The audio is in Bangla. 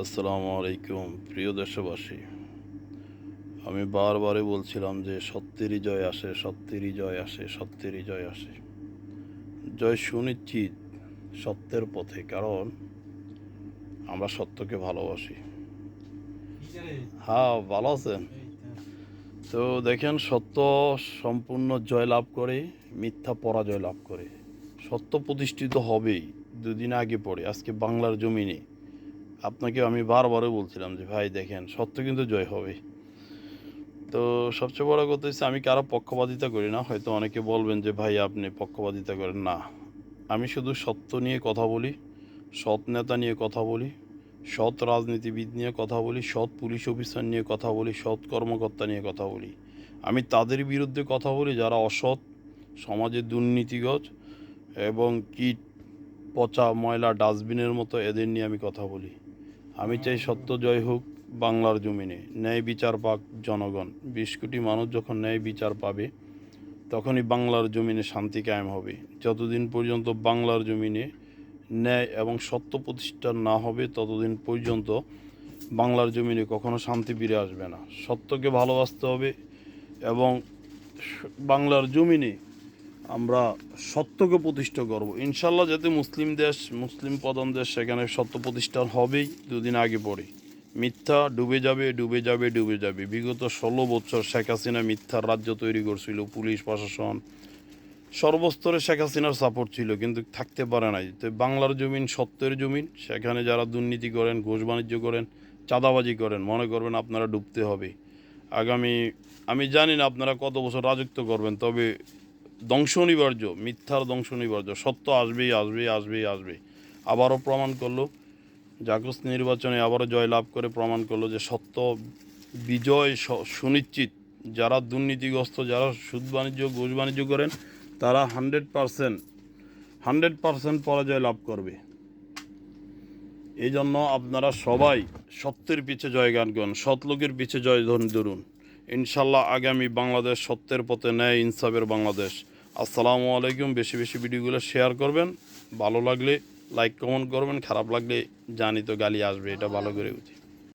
আসসালামু আলাইকুম, প্রিয় দেশবাসী। আমি বারবারই বলছিলাম যে সত্যেরই জয় আসে, সত্যেরই জয় আসে, সত্যেরই জয় আসে। জয় সুনিশ্চিত সত্যের পথে, কারণ আমরা সত্যকে ভালোবাসি। হ্যাঁ ভালো আছেন? তো দেখেন, সত্য সম্পূর্ণ জয় লাভ করে, মিথ্যা পরাজয় লাভ করে। সত্য প্রতিষ্ঠিত হবেই, দুদিন আগে পড়ে, আজকে বাংলার জমিনে। আপনাকে আমি বারবারও বলছিলাম যে, ভাই, দেখেন, সত্য কিন্তু জয় হবে তো সবচেয়ে বড় কথা হচ্ছে, আমি কারও পক্ষপাতিতা করি না। হয়তো অনেকে বলবেন যে, ভাই, আপনি পক্ষপাতিতা করেন। না, আমি শুধু সত্য নিয়ে কথা বলি, সৎ নেতা নিয়ে কথা বলি, সৎ রাজনীতিবিদ নিয়ে কথা বলি, সৎ পুলিশ অফিসার নিয়ে কথা বলি, সৎ কর্মকর্তা নিয়ে কথা বলি। আমি তাদের বিরুদ্ধে কথা বলি যারা অসৎ, সমাজে দুর্নীতিগজ এবং কীট, পচা, ময়লা, ডাস্টবিনের মতো এদের নিয়ে আমি কথা বলি। আমি চাই সত্য জয় হোক বাংলার জমিনে। ন্যায় বিচার পাক জনগণ। বিশ কোটি মানুষ যখন ন্যায় বিচার পাবে, তখনই বাংলার জমিনে শান্তি কায়েম হবে। যতদিন পর্যন্ত বাংলার জমিনে ন্যায় এবং সত্য প্রতিষ্ঠা না হবে, ততদিন পর্যন্ত বাংলার জমিনে কখনো শান্তি ফিরে আসবে না। সত্যকে ভালোবাসতে হবে এবং বাংলার জমিনে আমরা সত্যকে প্রতিষ্ঠা করব। ইনশাল্লাহ যাতে মুসলিম দেশ, মুসলিম প্রধান দেশ, সেখানে সত্য প্রতিষ্ঠান হবেই, দুদিন আগে পরে। মিথ্যা ডুবে যাবে ডুবে যাবে ডুবে যাবে। বিগত ষোলো বছর শেখ হাসিনা মিথ্যার রাজ্য তৈরি করছিল, পুলিশ, প্রশাসন। সর্বস্তরে শেখ হাসিনার সাপোর্ট ছিল, কিন্তু থাকতে পারে নাই। তো বাংলার জমিন সত্যের জমিন, সেখানে যারা দুর্নীতি করেন, ঘোষ বাণিজ্য করেন, চাঁদাবাজি করেন, মনে করবেন আপনারা ডুবতে হবে। আগামী, আমি জানি না আপনারা কত বছর রাজত্ব করবেন, তবে ধ্বংস অনিবার্য মিথ্যার ধ্বংস অনিবার্য সত্য আসবেই আসবেই আসবেই আসবে আবারও প্রমাণ করল জাগস নির্বাচনে আবারও জয় লাভ করে প্রমাণ করল যে সত্য বিজয় সুনিশ্চিত। যারা দুর্নীতিগ্রস্ত, যারা সুদ বাণিজ্য, ঘুষ বাণিজ্য করেন, তারা হান্ড্রেড পারসেন্ট হান্ড্রেড পারসেন্ট পরাজয় লাভ করবে। এই জন্য আপনারা সবাই সত্যের পিছে জয়গান করুন, সৎ লোকের পিছে জয় ধরুন। ইনশাল্লাহ আগামী বাংলাদেশ সত্যের পথে ন্যায়, ইনসাফের বাংলাদেশ। আসসালামু আলাইকুম। বেশি বেশি ভিডিওগুলো শেয়ার করবেন। ভালো লাগলে লাইক কমেন্ট করবেন। খারাপ লাগলে জানি তো গালি আসবে। এটা ভালো করে বুঝি।